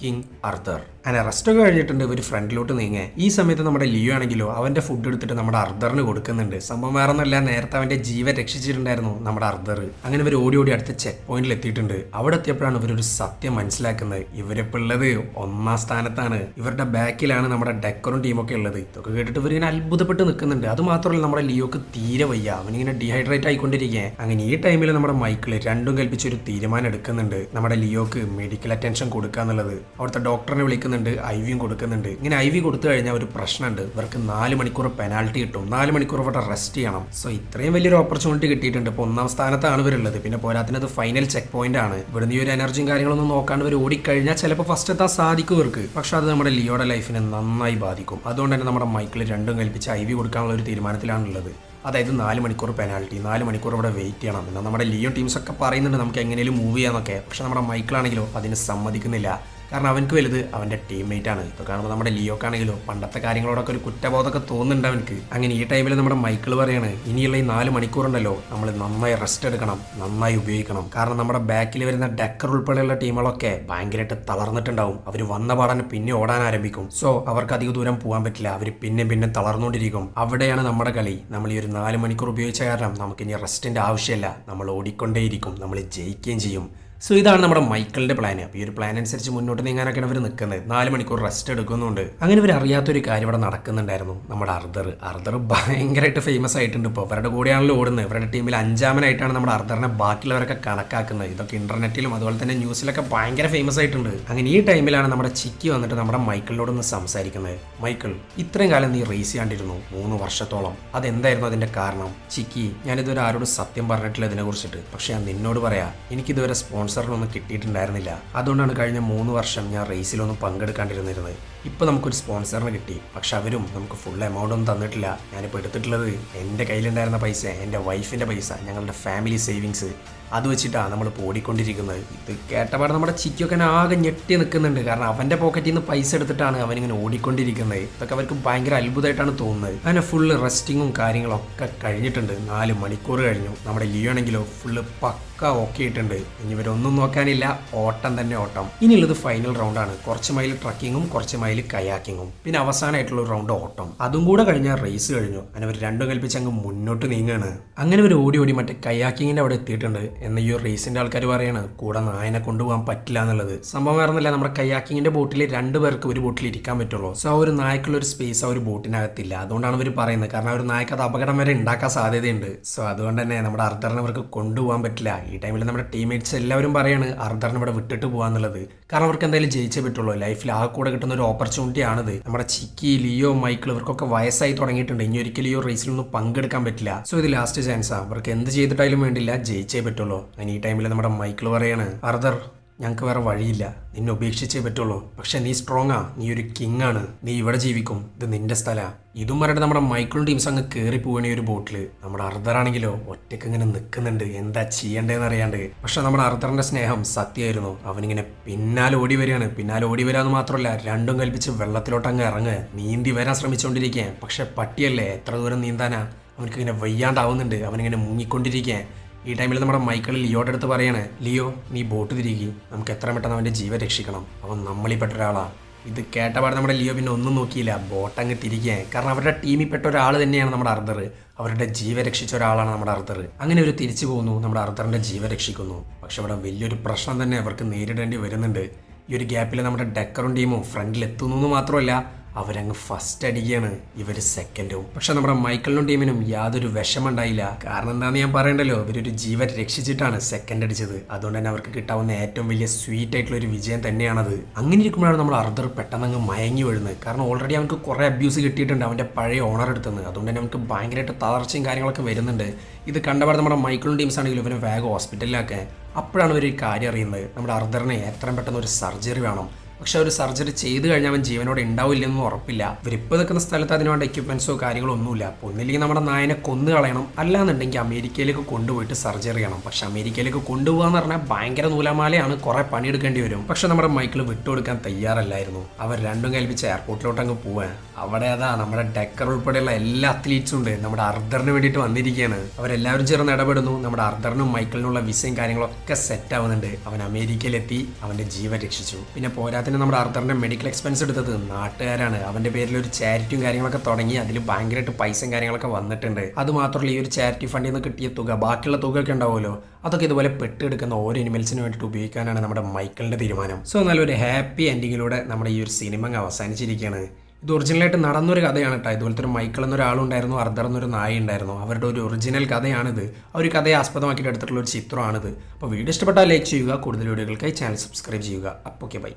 കിങ് അർത്തർ അങ്ങനെ റെസ്റ്റൊക്കെ കഴിഞ്ഞിട്ടുണ്ട് ഇവർ ഫ്രണ്ടിലോട്ട് നീങ്ങേ ഈ സമയത്ത് നമ്മുടെ ലിയോ ആണെങ്കിലോ അവന്റെ ഫുഡ് എടുത്തിട്ട് നമ്മുടെ അർദ്ധറിന് കൊടുക്കുന്നുണ്ട്. സംഭവം വേറെ ഒന്നല്ല നേരത്തെ അവന്റെ ജീവൻ രക്ഷിച്ചിട്ടുണ്ടായിരുന്നു നമ്മുടെ അർദ്ധർ അങ്ങനെ ഇവർ ഓടി ഓടി അടുത്ത ചെക്ക് പോയിന്റിൽ എത്തിയിട്ടുണ്ട്. അവിടെ എത്തിയപ്പോഴാണ് ഇവരൊരു സത്യം മനസ്സിലാക്കുന്നത്. ഇവരിപ്പോൾ ഉള്ളത് ഒന്നാം സ്ഥാനത്താണ്. ഇവരുടെ ബാക്കിലാണ് നമ്മുടെ ഡെക്കറും ടീമൊക്കെ ഉള്ളത്. ഇതൊക്കെ കേട്ടിട്ട് ഇവരിങ്ങനെ അത്ഭുതപ്പെട്ട് നിൽക്കുന്നുണ്ട്. അത് മാത്രമല്ല നമ്മുടെ ലിയോക്ക് തീരെ വയ്യ. അവനിങ്ങനെ ഡീഹൈഡ്രേറ്റ് ആയിക്കൊണ്ടിരിക്കുക അങ്ങനെ ഈ ടൈമിൽ നമ്മുടെ മൈക്കിൾ രണ്ടും കൽപ്പിച്ച് ഒരു തീരുമാനം എടുക്കുന്നുണ്ട്. നമ്മുടെ ലിയോക്ക് മെഡിക്കൽ അറ്റൻഷൻ കൊടുക്കുക എന്നുള്ളത് അവിടുത്തെ ഡോക്ടറിനെ വിളിക്കുന്നുണ്ട് ഐ വിയും കൊടുക്കുന്നുണ്ട്. ഇങ്ങനെ ഐ വി കൊടുത്തു കഴിഞ്ഞാൽ ഒരു പ്രശ്നമുണ്ട്. ഇവർക്ക് നാല് മണിക്കൂർ പെനാൽറ്റി കിട്ടും. നാല് മണിക്കൂർ ഇവിടെ റെസ്റ്റ് ചെയ്യണം. സോ ഇത്രയും വലിയൊരു ഓപ്പർച്യൂണിറ്റി കിട്ടിയിട്ടുണ്ട്. ഇപ്പോൾ ഒന്നാം സ്ഥാനത്താണ് ഇവരുള്ളത്. പിന്നെ പോരാത്തിനത് ഫൈനൽ ചെക്ക് പോയിന്റ് ആണ്. ഇവിടുന്ന് ഈ ഒരു എനർജിയും കാര്യങ്ങളൊന്നും നോക്കാണ്ട് ഇവർ ഓടിക്കഴിഞ്ഞാൽ ചിലപ്പോൾ ഫസ്റ്റ് എത്താൻ സാധിക്കും ഇവർക്ക്. പക്ഷെ അത് നമ്മുടെ ലിയോയുടെ ലൈഫിനെ നന്നായി ബാധിക്കും. അതുകൊണ്ട് തന്നെ നമ്മുടെ മൈക്കിൾ രണ്ടും കൽപ്പിച്ച് ഐ വി കൊടുക്കാനുള്ള ഒരു തീരുമാനത്തിലാണുള്ളത്. അതായത് നാല് മണിക്കൂർ പെനാൽറ്റി നാല് മണിക്കൂർ ഇവിടെ വെയിറ്റ് ചെയ്യണം. എന്നാൽ നമ്മുടെ ലിയോ ടീംസ് ഒക്കെ പറയുന്നുണ്ട് നമുക്ക് എങ്ങനെയും മൂവ് ചെയ്യാന്നൊക്കെ. പക്ഷെ നമ്മുടെ മൈക്കിളാണെങ്കിലോ അതിന് സമ്മതിക്കുന്നില്ല. കാരണം അവനക്ക് വലുത് അവന്റെ ടീംമേറ്റ് ആണ്. ഇതൊക്കെ കാണുമ്പോൾ നമ്മുടെ ലിയോക്കാണെങ്കിലോ പണ്ടത്തെ കാര്യങ്ങളോടൊക്കെ ഒരു കുറ്റബോധമൊക്കെ തോന്നുന്നുണ്ട് അവനക്ക് അങ്ങനെ ഈ ടൈമിൽ നമ്മുടെ മൈക്കിൾ പറയാണ് ഇനിയുള്ള ഈ നാല് മണിക്കൂറുണ്ടല്ലോ നമ്മൾ നന്നായി റെസ്റ്റ് എടുക്കണം നന്നായി ഉപയോഗിക്കണം. കാരണം നമ്മുടെ ബാക്കിൽ വരുന്ന ഡെക്കർ ഉൾപ്പെടെയുള്ള ടീമുകളൊക്കെ ഭയങ്കരമായിട്ട് തളർന്നിട്ടുണ്ടാവും. അവർ വന്ന പാടാൻ പിന്നെ ഓടാൻ ആരംഭിക്കും. സോ അവർക്ക് അധിക ദൂരം പോകാൻ പറ്റില്ല. അവർ പിന്നെ പിന്നെ തളർന്നുകൊണ്ടിരിക്കും. അവിടെയാണ് നമ്മുടെ കളി. നമ്മൾ ഈ ഒരു നാല് മണിക്കൂർ ഉപയോഗിച്ച കാരണം നമുക്ക് ഇനി റെസ്റ്റിന്റെ ആവശ്യമില്ല. നമ്മൾ ഓടിക്കൊണ്ടേയിരിക്കും. നമ്മൾ ജയിക്കുകയും ചെയ്യും. സോ ഇതാണ് നമ്മുടെ മൈക്കിളിന്റെ പ്ലാൻ അപ്പോൾ ഈ ഒരു പ്ലാൻ അനുസരിച്ച് മുന്നോട്ട് നീങ്ങാനൊക്കെയാണ് ഇവർ നിൽക്കുന്നത്. നാല് മണിക്കൂർ റെസ്റ്റ് എടുക്കുന്നുണ്ട്. അങ്ങനെ ഇവർ അറിയാത്തൊരു കാര്യം ഇവിടെ നടക്കുന്നുണ്ടായിരുന്നു. നമ്മുടെ അർദർ. അർദർ ഭയങ്കരമായിട്ട് ഫേമസ് ആയിട്ടുണ്ട് ഇപ്പോൾ അവരുടെ കൂടെയാണല്ലോ ഓടുന്നത്. ഇവരുടെ ടീമിൽ അഞ്ചാമനായിട്ടാണ് നമ്മുടെ അർദറിനെ ബാക്കിയുള്ളവരൊക്കെ കണക്കാക്കുന്നത്. ഇതൊക്കെ ഇന്റർനെറ്റിലും അതുപോലെ തന്നെ ന്യൂസിലൊക്കെ ഭയങ്കര ഫേമസ് ആയിട്ടുണ്ട്. അങ്ങനെ ഈ ടൈമിലാണ് നമ്മുടെ ചിക്കി വന്നിട്ട് നമ്മുടെ മൈക്കിളിനോടൊന്ന് സംസാരിക്കുന്നത്. മൈക്കിൾ ഇത്രയും കാലം നീ റേസ് ചെയ്യാണ്ടിരുന്നു. മൂന്ന് വർഷത്തോളം. അതെന്തായിരുന്നു അതിന്റെ കാരണം? ചിക്കി ഞാനിതുവരെ ആരോട് സത്യം പറഞ്ഞിട്ടില്ല ഇതിനെ പക്ഷേ ഞാൻ നിന്നോട് പറയാം. എനിക്കിതുവരെ സ്പോൺസറിനൊന്നും കിട്ടിയിട്ടുണ്ടായിരുന്നില്ല. അതുകൊണ്ടാണ് കഴിഞ്ഞ മൂന്ന് വർഷം ഞാൻ റേസിലൊന്നും പങ്കെടുക്കാണ്ടിരുന്നിരുന്നത്. ഇപ്പൊ നമുക്കൊരു സ്പോൺസറിന് കിട്ടി. പക്ഷെ അവരും നമുക്ക് ഫുൾ എമൗണ്ട് ഒന്നും തന്നിട്ടില്ല. ഞാനിപ്പോൾ എടുത്തിട്ടുള്ളത് എന്റെ കയ്യിലുണ്ടായിരുന്ന പൈസ എന്റെ വൈഫിന്റെ പൈസ ഞങ്ങളുടെ ഫാമിലി സേവിങ്സ് അത് വെച്ചിട്ടാണ് നമ്മൾ പോടിക്കൊണ്ടിരിക്കുന്നത്. ഇത് കേട്ടപാട് നമ്മുടെ ചിക്കൊക്കെ ആകെ ഞെട്ടി നിൽക്കുന്നുണ്ട് കാരണം അവന്റെ പോക്കറ്റിൽ നിന്ന് പൈസ എടുത്തിട്ടാണ് അവനിങ്ങനെ ഓടിക്കൊണ്ടിരിക്കുന്നത്. ഇതൊക്കെ അവർക്ക് ഭയങ്കര അത്ഭുതമായിട്ടാണ് തോന്നുന്നത്. അങ്ങനെ ഫുള്ള് റെസ്റ്റിങ്ങും കാര്യങ്ങളൊക്കെ കഴിഞ്ഞിട്ടുണ്ട്. നാല് മണിക്കൂർ കഴിഞ്ഞു. നമ്മുടെ ലീവ് ആണെങ്കിലോ ഫുള്ള് പക്ക ഓക്കെ ആയിട്ടുണ്ട്. ഇനി ഇവരൊന്നും നോക്കാനില്ല. ഓട്ടം തന്നെ ഓട്ടം. ഇനിയുള്ളത് ഫൈനൽ റൗണ്ടാണ് കുറച്ച് മൈൽ ട്രക്കിങ്ങും കുറച്ച് മൈൽ കയാക്കിങ്ങും പിന്നെ അവസാനമായിട്ടുള്ള ഒരു റൗണ്ട് ഓട്ടം. അതും കൂടെ കഴിഞ്ഞാൽ റേസ് കഴിഞ്ഞു. അങ്ങനെ അവർ രണ്ടും കൽപ്പിച്ച് അങ്ങ് മുന്നോട്ട് നീങ്ങാണ്. അങ്ങനെ ഒരു ഓടി ഓടി മറ്റേ കയാക്കിങ്ങിന്റെ അവിടെ എത്തിയിട്ടുണ്ട്. എന്ന ഈ ഒരു റേസിന്റെ ആൾക്കാർ പറയാണ് കൂടെ നായനെ കൊണ്ടുപോകാൻ പറ്റില്ല എന്നുള്ളത്. സംഭവം വേറൊന്നുമില്ല നമ്മുടെ കയാക്കിങ്ങിന്റെ ബോട്ടിൽ രണ്ട് പേർക്ക് ഒരു ബോട്ടിൽ ഇരിക്കാൻ പറ്റുള്ളൂ. സോ ആ ഒരു നായ്ക്കുള്ള ഒരു സ്പേസ് ആ ഒരു ബോട്ടിനകത്തില്ല. അതുകൊണ്ടാണ് അവർ പറയുന്നത്. കാരണം ഒരു നായ്ക്ക് അത് അപകടം വരെ ഉണ്ടാക്കാൻ സാധ്യതയുണ്ട്. സോ അതുകൊണ്ട് തന്നെ നമ്മുടെ അർദ്ധറിനെ അവർക്ക് കൊണ്ടുപോകാൻ പറ്റില്ല. ഈ ടൈമിൽ നമ്മുടെ ടീംമേറ്റ്സ് എല്ലാവരും പറയാണ് അർദ്ധറിനെ ഇവിടെ വിട്ടിട്ട് പോകാന്നുള്ളത് കാരണം അവർക്ക് എന്തായാലും ജയിച്ചേ പറ്റുള്ളൂ. ലൈഫിൽ ആ കൂടെ കിട്ടുന്ന ഒരു ഓപ്പർച്യൂണിറ്റി ആണിത്. നമ്മുടെ ചിക്കി ലിയോ മൈക്കിൾ ഇവർക്കൊക്കെ വയസ്സായി തുടങ്ങിയിട്ടുണ്ട്. ഇനി ഒരിക്കലും ഈ റേസിലൊന്നും പങ്കെടുക്കാൻ പറ്റില്ല. സോ ഇത് ലാസ്റ്റ് ചാൻസാണ് അവർക്ക് എന്ത് ചെയ്തിട്ടായാലും വേണ്ടില്ല. ജയിച്ചേ പറ്റുള്ളൂ. അതിന് ഈ ടൈമിൽ നമ്മുടെ മൈക്കിൾ പറയാണ് അർദർ ഞങ്ങൾക്ക് വേറെ വഴിയില്ല. നിന്നെ ഉപേക്ഷിച്ചേ പറ്റുള്ളൂ. പക്ഷെ നീ സ്ട്രോങ് ആ. നീ ഒരു കിങ് ആണ്. നീ ഇവിടെ ജീവിക്കും. ഇത് നിന്റെ സ്ഥല. ഇതും പറഞ്ഞിട്ട് നമ്മുടെ മൈക്കിളും ടീംസ് അങ്ങ് കയറി പോവണ ഒരു ബോട്ടിൽ നമ്മുടെ അർദ്ധറാണെങ്കിലോ ഒറ്റയ്ക്ക് ഇങ്ങനെ നിൽക്കുന്നുണ്ട് എന്താ ചെയ്യേണ്ടതെന്ന് അറിയാണ്ട്. പക്ഷെ നമ്മുടെ അർദ്ധറിന്റെ സ്നേഹം സത്യമായിരുന്നു. അവനിങ്ങനെ പിന്നാലെ ഓടി വരികയാണ്. പിന്നാലെ ഓടി വരാന്ന് മാത്രമല്ല രണ്ടും കൽപ്പിച്ച് വെള്ളത്തിലോട്ട് അങ്ങ് ഇറങ്ങ്. നീന്തി വരാൻ ശ്രമിച്ചുകൊണ്ടിരിക്കുക പക്ഷെ പട്ടിയല്ലേ എത്ര ദൂരം നീന്താനാ? അവനക്ക് ഇങ്ങനെ വയ്യാണ്ടാവുന്നുണ്ട്. അവനിങ്ങനെ മുങ്ങിക്കൊണ്ടിരിക്കുക ഈ ടൈമിൽ നമ്മുടെ മൈക്കിൾ ലിയോയുടെ അടുത്ത് പറയാണ് ലിയോ നീ ബോട്ട് തിരികെ. നമുക്ക് എത്ര പെട്ടെന്ന് അവന്റെ ജീവൻ രക്ഷിക്കണം. അവൻ നമ്മളിൽ പെട്ട ഒരാളാ. ഇത് കേട്ടപാട് നമ്മുടെ ലിയോ പിന്നെ ഒന്നും നോക്കിയില്ല. ബോട്ട് അങ്ങ് തിരികെ. കാരണം അവരുടെ ടീമിൽ പെട്ട ഒരാൾ തന്നെയാണ് നമ്മുടെ അർദ്ധർ അവരുടെ ജീവ രക്ഷിച്ച ഒരാളാണ് നമ്മുടെ അർദ്ധർ അങ്ങനെ ഒരു തിരിച്ചു പോകുന്നു. നമ്മുടെ അർദ്ധറിന്റെ ജീവൻ രക്ഷിക്കുന്നു. പക്ഷെ അവിടെ വലിയൊരു പ്രശ്നം തന്നെ അവർക്ക് നേരിടേണ്ടി വരുന്നുണ്ട്. ഈ ഒരു ഗ്യാപ്പിൽ നമ്മുടെ ഡെക്കറും ടീമും ഫ്രണ്ടിൽ എത്തുന്നു എന്ന് മാത്രമല്ല അവരങ്ങ് ഫസ്റ്റ് അടിക്കുകയാണ് ഇവർ സെക്കൻഡും പക്ഷെ നമ്മുടെ മൈക്കിളിനും ടീമിനും യാതൊരു വിഷമുണ്ടായില്ല കാരണം എന്താണെന്ന് ഞാൻ പറയണ്ടല്ലോ? ഇവരൊരു ജീവൻ രക്ഷിച്ചിട്ടാണ് സെക്കൻഡ് അടിച്ചത്. അതുകൊണ്ട് തന്നെ അവർക്ക് കിട്ടാവുന്ന ഏറ്റവും വലിയ സ്വീറ്റ് ആയിട്ടുള്ള ഒരു വിജയം തന്നെയാണത്. അങ്ങനെ ഇരിക്കുമ്പോഴാണ് നമ്മൾ അർദ്ധർ പെട്ടെന്ന് അങ്ങ് മയങ്ങി വീഴുന്നത്. കാരണം ഓൾറെഡി അവർക്ക് കുറേ അബ്യൂസ് കിട്ടിയിട്ടുണ്ട് അവന്റെ പഴയ ഓണർ എടുത്തുനിന്ന് അതുകൊണ്ട് തന്നെ അവർക്ക് ഭയങ്കരമായിട്ട് തളർച്ചയും കാര്യങ്ങളൊക്കെ വരുന്നുണ്ട്. ഇത് കണ്ടപാട് നമ്മുടെ മൈക്കിളും ടീംസ് ആണെങ്കിലും ഇവനെ വേഗം ഹോസ്പിറ്റലിലാക്കാൻ അപ്പോഴാണ് ഈ കാര്യം അറിയുന്നത്. നമ്മുടെ അർദ്ധറിനെ എത്രയും പെട്ടെന്ന് ഒരു സർജറി വേണം. പക്ഷെ ഒരു സർജറി ചെയ്ത് കഴിഞ്ഞാൽ അവൻ ജീവനോടെ ഉണ്ടാവില്ലെന്നും ഉറപ്പില്ല. ഇവരിപ്പോൾ നിൽക്കുന്ന സ്ഥലത്ത് അതിനുവേണ്ട എക്യുപ്മെന്റ്സോ കാര്യങ്ങളോ ഒന്നുമില്ല. അപ്പോൾ ഒന്നില്ലെങ്കിൽ നമ്മുടെ നായനെ കൊന്നു കളയണം. അല്ലാന്നുണ്ടെങ്കിൽ അമേരിക്കയിലേക്ക് കൊണ്ടുപോയിട്ട് സർജറി ചെയ്യണം. പക്ഷെ അമേരിക്കയിലേക്ക് കൊണ്ടുപോകാന്ന് പറഞ്ഞാൽ ഭയങ്കര നൂലമാലയാണ് കുറെ പണിയെടുക്കേണ്ടി വരും. പക്ഷെ നമ്മുടെ മൈക്കിൾ വിട്ടുകൊടുക്കാൻ തയ്യാറല്ലായിരുന്നു. അവർ രണ്ടും കൽപ്പിച്ച എയർപോർട്ടിലോട്ട് അങ്ങ് പോവാൻ അവിടെ അതാ നമ്മുടെ ഡെക്കർ ഉൾപ്പെടെയുള്ള എല്ലാ അത്ലീറ്റ്സും ഉണ്ട്. നമ്മുടെ അർദ്ധറിന് വേണ്ടിയിട്ട് വന്നിരിക്കുകയാണ് അവരെല്ലാവരും ചേർന്ന് ഇടപെടുന്നു. നമ്മുടെ അർദ്ധറിനും മൈക്കിളിനുള്ള വിസയും കാര്യങ്ങളൊക്കെ സെറ്റ് ആവുന്നുണ്ട്. അവൻ അമേരിക്കയിലെത്തി അവന്റെ ജീവൻ രക്ഷിച്ചു. പിന്നെ പോരാത്തിന് നമ്മുടെ അർദ്ധറിന്റെ മെഡിക്കൽ എക്സ്പെൻസ് എടുത്തത് നാട്ടുകാരാണ്. അവന്റെ പേരിൽ ഒരു ചാരിറ്റിയും കാര്യങ്ങളൊക്കെ തുടങ്ങി അതിൽ ഭയങ്കരമായിട്ട് പൈസയും കാര്യങ്ങളൊക്കെ വന്നിട്ടുണ്ട്. അത് മാത്രമല്ല ഈ ഒരു ചാരിറ്റി ഫണ്ടിൽ നിന്ന് കിട്ടിയ തുക ബാക്കിയുള്ള തുക ഒക്കെ ഉണ്ടാവുമല്ലോ. അതൊക്കെ ഇതുപോലെ പെട്ടെടുക്കുന്ന ഓരോ എനിമൽസിന് വേണ്ടിയിട്ട് ഉപയോഗിക്കാനാണ് നമ്മുടെ മൈക്കിളിന്റെ തീരുമാനം. സോ നല്ലൊരു ഹാപ്പി എൻഡിങ്ങിലൂടെ നമ്മുടെ ഈ ഒരു സിനിമ അവസാനിച്ചിരിക്കുകയാണ് ഇത് ഒറിജിനലായിട്ട് നടന്നൊരു കഥയാണ് കേട്ടോ ഇതുപോലത്തെ ഒരു മൈക്കിൾ എന്നൊരാളുണ്ടായിരുന്നു അർദ്ധർ എന്നൊരു നായ ഉണ്ടായിരുന്നു. അവരുടെ ഒരു ഒറിജിനൽ കഥയാണിത്. ആ ഒരു കഥയെ ആസ്പദമാക്കിയിട്ട് എടുത്തിട്ടുള്ള ഒരു ചിത്രമാണിത്. അപ്പോൾ വീഡിയോ ഇഷ്ടപ്പെട്ടാൽ ലൈക്ക് ചെയ്യുക കൂടുതൽ വീഡിയോകൾക്കായി ചാനൽ സബ്സ്ക്രൈബ് ചെയ്യുക. അപ്പോൾ ഓക്കെ ബൈ